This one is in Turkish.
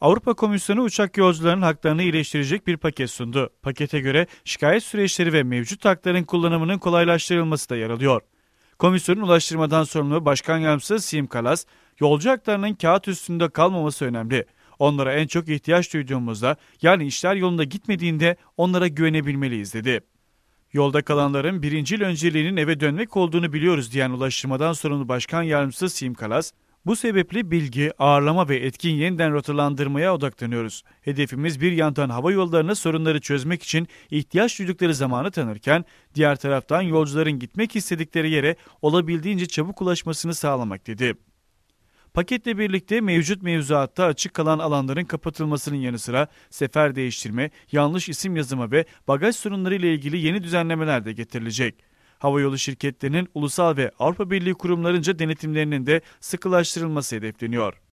Avrupa Komisyonu uçak yolcularının haklarını iyileştirecek bir paket sundu. Pakete göre şikayet süreçleri ve mevcut hakların kullanımının kolaylaştırılması da yer alıyor. Komisyonun ulaştırmadan sorumlu Başkan Yardımcısı Sim Kalas, yolcu haklarının kağıt üstünde kalmaması önemli. Onlara en çok ihtiyaç duyduğumuzda yani işler yolunda gitmediğinde onlara güvenebilmeliyiz dedi. Yolda kalanların birincil önceliğinin eve dönmek olduğunu biliyoruz diyen ulaştırmadan sorumlu Başkan Yardımcısı Sim Kalas, bu sebeple bilgi, ağırlama ve etkin yeniden rotalandırmaya odaklanıyoruz. Hedefimiz bir yandan hava yollarına sorunları çözmek için ihtiyaç duydukları zamanı tanırken, diğer taraftan yolcuların gitmek istedikleri yere olabildiğince çabuk ulaşmasını sağlamak dedi. Paketle birlikte mevcut mevzuatta açık kalan alanların kapatılmasının yanı sıra sefer değiştirme, yanlış isim yazımı ve bagaj sorunları ile ilgili yeni düzenlemeler de getirilecek. Havayolu şirketlerinin ulusal ve Avrupa Birliği kurumlarınca denetimlerinin de sıkılaştırılması hedefleniyor.